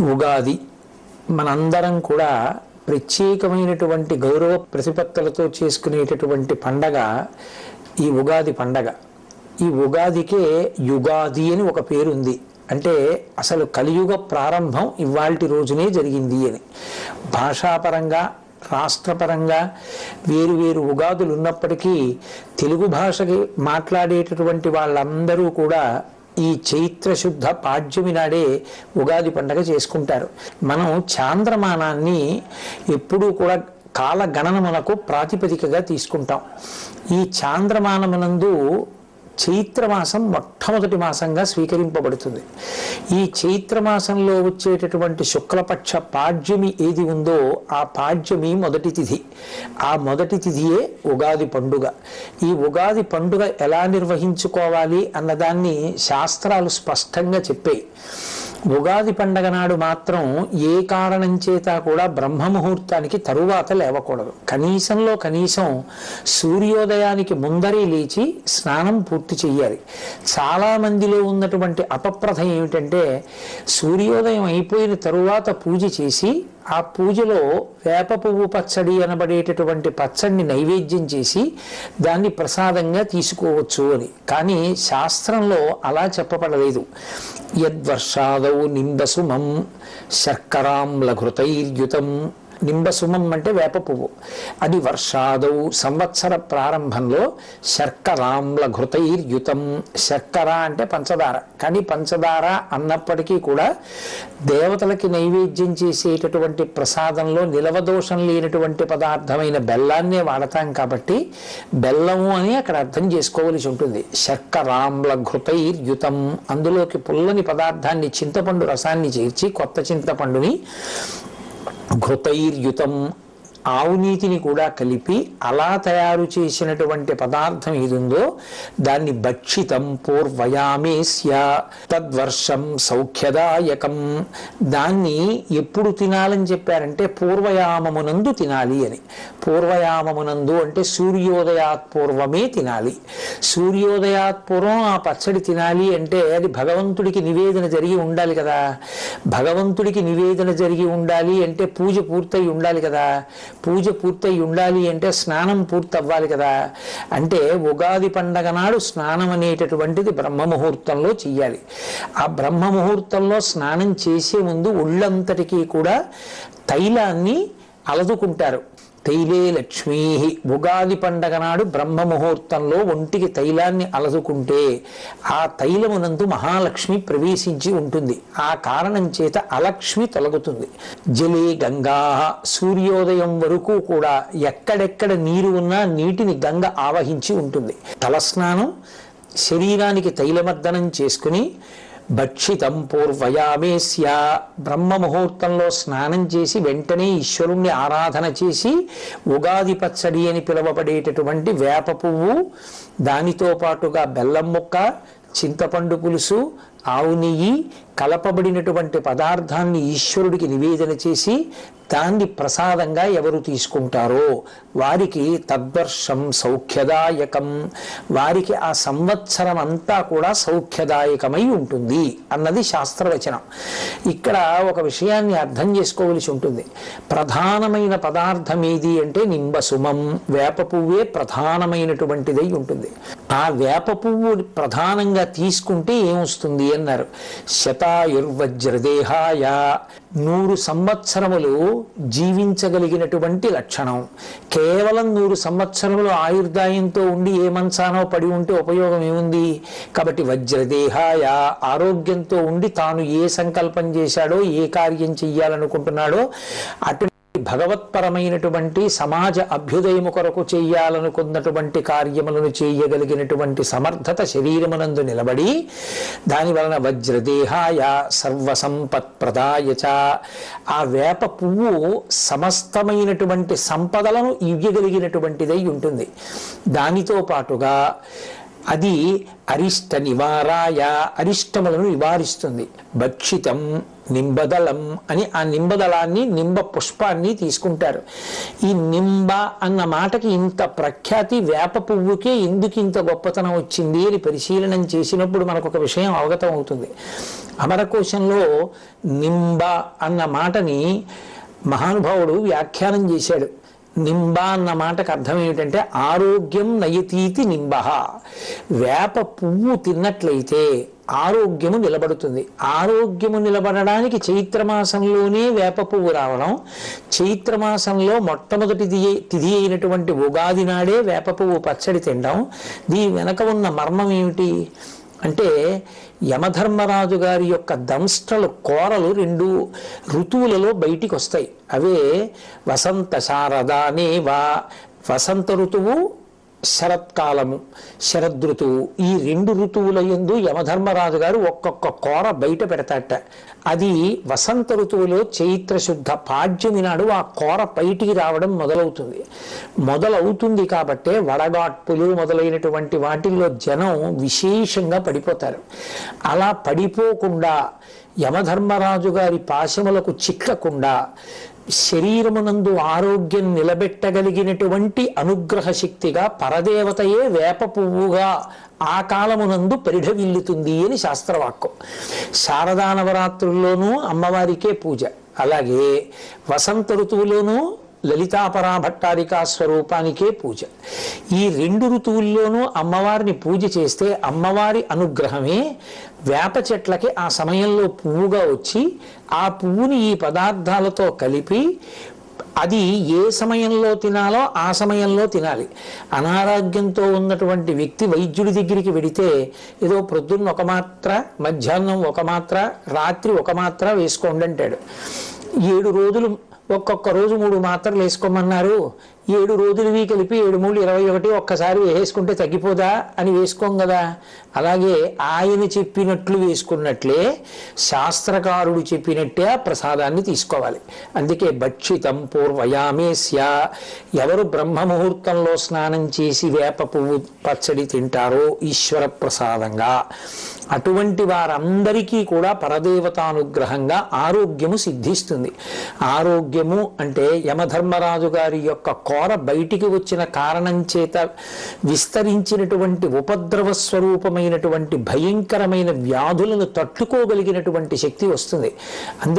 ఉగాది. మనందరం కూడా ప్రత్యేకమైనటువంటి గౌరవ ప్రతిపత్తులతో చేసుకునేటటువంటి పండగ ఈ ఉగాది పండగ. ఈ ఉగాదికే యుగాది అని ఒక పేరుంది. అంటే అసలు కలియుగ ప్రారంభం ఇవాల్టి రోజునే జరిగింది అని. భాషాపరంగా రాష్ట్రపరంగా వేరు వేరు ఉగాదులు ఉన్నప్పటికీ తెలుగు భాషకి మాట్లాడేటటువంటి వాళ్ళందరూ కూడా ఈ చైత్ర శుద్ధ పాడ్యమి నాడే ఉగాది పండగ చేసుకుంటారు. మనం చాంద్రమానాన్ని ఎప్పుడూ కూడా కాల మనకు ప్రాతిపదికగా తీసుకుంటాం. ఈ చాంద్రమానమునందు చైత్రమాసం మొట్టమొదటి మాసంగా స్వీకరింపబడుతుంది. ఈ చైత్రమాసంలో వచ్చేటటువంటి శుక్లపక్ష పాడ్యమి ఏది ఉందో ఆ పాడ్యమి మొదటి తిథి. ఆ మొదటి తిథియే ఉగాది పండుగ. ఈ ఉగాది పండుగ ఎలా నిర్వహించుకోవాలి అన్నదాన్ని శాస్త్రాలు స్పష్టంగా చెప్పాయి. ఉగాది పండగ నాడు మాత్రం ఏ కారణం చేత కూడా బ్రహ్మ ముహూర్తానికి తరువాత లేవకూడదు. కనీసంలో కనీసం సూర్యోదయానికి ముందరే లేచి స్నానం పూర్తి చేయాలి చాలామందిలో ఉన్నటువంటి అపప్రథ ఏమిటంటే సూర్యోదయం అయిపోయిన తరువాత పూజ చేసి ఆ పూజలో వేప పువ్వు పచ్చడి అనబడేటటువంటి పచ్చడిని నైవేద్యం చేసి దాన్ని ప్రసాదంగా తీసుకోవచ్చు అని. కానీ శాస్త్రంలో అలా చెప్పబడలేదు. యద్వర్షాదౌ నింబసుమం శర్కరాం లఘృతైర్యుతం నింబసుమం అంటే వేప పువ్వు. అది వర్షాదౌ సంవత్సర ప్రారంభంలో శర్కరాంల ఘృతైర్యుతం. శర్కర అంటే పంచదార. కానీ పంచదార అన్నప్పటికీ కూడా దేవతలకి నైవేద్యం చేసేటటువంటి ప్రసాదంలో నిలవదోషం లేనటువంటి పదార్థమైన బెల్లాన్నే వాడతాం కాబట్టి బెల్లము అని అక్కడ అర్థం చేసుకోవలసి ఉంటుంది. శర్కరాంల ఘృతైర్యుతం. అందులోకి పుల్లని పదార్థాన్ని చింతపండు రసాన్ని చేర్చి కొత్త చింతపండుని ఘృతైర్యుతం ఆవు నీతిని కూడా కలిపి అలా తయారు చేసినటువంటి పదార్థం ఏది ఉందో దాన్ని భక్షితం పూర్వయామేస్య తద్వర్షం సౌఖ్యదాయకం. దాన్ని ఎప్పుడు తినాలని చెప్పారంటే పూర్వయామమునందు తినాలి అని. పూర్వయామమునందు అంటే సూర్యోదయాత్ పూర్వమే తినాలి. సూర్యోదయాత్ పూర్వం ఆ పచ్చడి తినాలి అంటే అది భగవంతుడికి నివేదన జరిగి ఉండాలి కదా. భగవంతుడికి నివేదన జరిగి ఉండాలి అంటే పూజ పూర్తయి ఉండాలి కదా. పూజ పూర్తయి ఉండాలి అంటే స్నానం పూర్తి అవ్వాలి కదా. అంటే ఉగాది పండగ నాడు స్నానం అనేటటువంటిది బ్రహ్మ ముహూర్తంలో చెయ్యాలి. ఆ బ్రహ్మ ముహూర్తంలో స్నానం చేసే ముందు ఒళ్ళంతటికీ కూడా తైలాన్ని అలదుకుంటారు. తైలే లక్ష్మీ. ఉగాది పండగ నాడు బ్రహ్మ ముహూర్తంలో ఒంటికి తైలాన్ని అలసుకుంటే ఆ తైలమునందు మహాలక్ష్మి ప్రవేశించి ఉంటుంది. ఆ కారణం చేత అలక్ష్మి తొలగుతుంది. జలే గంగా. సూర్యోదయం వరకు కూడా ఎక్కడెక్కడ నీరు ఉన్నా నీటిని గంగ ఆవహించి ఉంటుంది. తలస్నానం శరీరానికి తైలమర్దనం చేసుకుని భక్షితం పూర్వయామేస్య బ్రహ్మ ముహూర్తంలో స్నానం చేసి వెంటనే ఈశ్వరుణ్ణి ఆరాధన చేసి ఉగాది పచ్చడి అని పిలువబడేటటువంటి వేప పువ్వు దానితో పాటుగా బెల్లం ముక్క చింతపండు పులుసు ఆవు నెయ్యి కలపబడినటువంటి పదార్థాన్ని ఈశ్వరుడికి నివేదన చేసి దాన్ని ప్రసాదంగా ఎవరు తీసుకుంటారో వారికి తద్వర్షం సౌఖ్యదాయకం. వారికి ఆ సంవత్సరం అంతా కూడా సౌఖ్యదాయకమై ఉంటుంది అన్నది శాస్త్రవచనం. ఇక్కడ ఒక విషయాన్ని అర్థం చేసుకోవలసి ఉంటుంది. ప్రధానమైన పదార్థం ఏది అంటే నింబసుమం. వేప పువ్వే ప్రధానమైనటువంటిదై ఉంటుంది. ఆ వేప పువ్వు ప్రధానంగా తీసుకుంటే ఏమొస్తుంది? అన్నారు. శతాయుర్వజ్రదేహాయ నూరు సంవత్సరములు జీవించగలిగినటువంటి లక్షణం. కేవలం నూరు సంవత్సరములు ఆయుర్దాయంతో ఉండి ఏ మంచానో పడి ఉంటే ఉపయోగం ఏముంది? కాబట్టి వజ్రదేహాయ ఆరోగ్యంతో ఉండి తాను ఏ సంకల్పం చేశాడో ఏ కార్యం చెయ్యాలనుకుంటున్నాడో అటు భగవత్పరమైనటువంటి సమాజ అభ్యుదయము కొరకు చేయాలనుకున్నటువంటి కార్యములను చేయగలిగినటువంటి సమర్థత శరీరమునందు నిలబడి దాని వలన వజ్రదేహాయ సర్వసంపత్ప్రదాయచ ఆ వేప పువ్వు సమస్తమైనటువంటి సంపదలను ఇవ్వగలిగినటువంటిదై ఉంటుంది. దానితో పాటుగా అది అరిష్ట నివారాయ అరిష్టములను నివారిస్తుంది. భక్షితం నింబదళం అని ఆ నింబదళాన్ని నింబ పుష్పాన్ని తీసుకుంటారు. ఈ నింబ అన్న మాటకి ఇంత ప్రఖ్యాతి వేప పువ్వుకే ఎందుకు ఇంత గొప్పతనం వచ్చింది అని పరిశీలనం చేసినప్పుడు మనకు ఒక విషయం అవగతం అవుతుంది. అమరకోశంలో నింబ అన్న మాటని మహానుభావుడు వ్యాఖ్యానం చేశాడు. నింబ అన్న మాటకు అర్థం ఏమిటంటే ఆరోగ్యం నయతీతి నింబ. వేప పువ్వు తిన్నట్లయితే ఆరోగ్యము నిలబడుతుంది. ఆరోగ్యము నిలబడడానికి చైత్రమాసంలోనే వేప పువ్వు రావడం. చైత్రమాసంలో మొట్టమొదటి తిథి అయినటువంటి ఉగాది నాడే వేప పువ్వు పచ్చడి తినడం. దీని వెనక ఉన్న మర్మం ఏమిటి? అంటే యమధర్మరాజు గారి యొక్క దంష్టలు కోరలు రెండు ఋతువులలో బయటికి వస్తాయి అవే వసంత శారదాని వా వసంత ఋతువు శరత్కాలము శరదృతువు ఈ రెండు ఋతువుల యందు యమధర్మరాజు గారు ఒక్కొక్క కోర బయట పెడతాట అది వసంత ఋతువులో చైత్ర శుద్ధ పాడ్యమి నాడు ఆ కోర బయటికి రావడం మొదలవుతుంది. మొదలవుతుంది కాబట్టే వడగాట్పులు మొదలైనటువంటి వాటిల్లో జనం విశేషంగా పడిపోతారు. అలా పడిపోకుండా యమధర్మరాజు గారి పాశములకు చిక్కకుండా శరీరమునందు ఆరోగ్యం నిలబెట్టగలిగినటువంటి అనుగ్రహ శక్తిగా పరదేవతయే వేప పువ్వుగా ఆ కాలమునందు పరిఢవిల్లుతుంది అని శాస్త్రవాక్యం శారదా నవరాత్రుల్లోనూ అమ్మవారికే పూజ. అలాగే వసంత ఋతువులోనూ లలితాపరాభట్టారికా స్వరూపానికే పూజ. ఈ రెండు ఋతువుల్లోనూ అమ్మవారిని పూజ చేస్తే అమ్మవారి అనుగ్రహమే వేప చెట్లకి ఆ సమయంలో పువ్వుగా వచ్చి ఆ పువ్వుని ఈ పదార్థాలతో కలిపి అది ఏ సమయంలో తినాలో ఆ సమయంలో తినాలి. అనారోగ్యంతో ఉన్నటువంటి వ్యక్తి వైద్యుడి దగ్గరికి వెడితే ఏదో ప్రొద్దున్న ఒక మాత్ర మధ్యాహ్నం ఒక మాత్ర రాత్రి ఒక మాత్ర వేసుకోండి అంటాడు. ఏడు రోజులు ఒక్కొక్క రోజు మూడు మాత్రలు వేసుకోమన్నారు. ఏడు రోజులవి కలిపి ఏడు మూడు ఇరవై ఒకటి ఒక్కసారి వేసుకుంటే తగ్గిపోదా అని వేసుకోం కదా. అలాగే ఆయన చెప్పినట్లు వేసుకున్నట్లే శాస్త్రకారుడు చెప్పినట్టే ఆ ప్రసాదాన్ని తీసుకోవాలి. అందుకే భక్షితం పూర్వయామేస్య ఎవరు బ్రహ్మ ముహూర్తంలో స్నానం చేసి వేప పువ్వు పచ్చడి తింటారో ఈశ్వర ప్రసాదంగా అటువంటి వారందరికీ కూడా పరదేవతానుగ్రహంగా ఆరోగ్యము సిద్ధిస్తుంది. ఆరోగ్యము అంటే యమధర్మరాజు గారి యొక్క కోర బయటికి వచ్చిన కారణం చేత విస్తరించినటువంటి ఉపద్రవ స్వరూపమైనటువంటి భయంకరమైన వ్యాధులను తట్టుకోగలిగినటువంటి శక్తి వస్తుంది.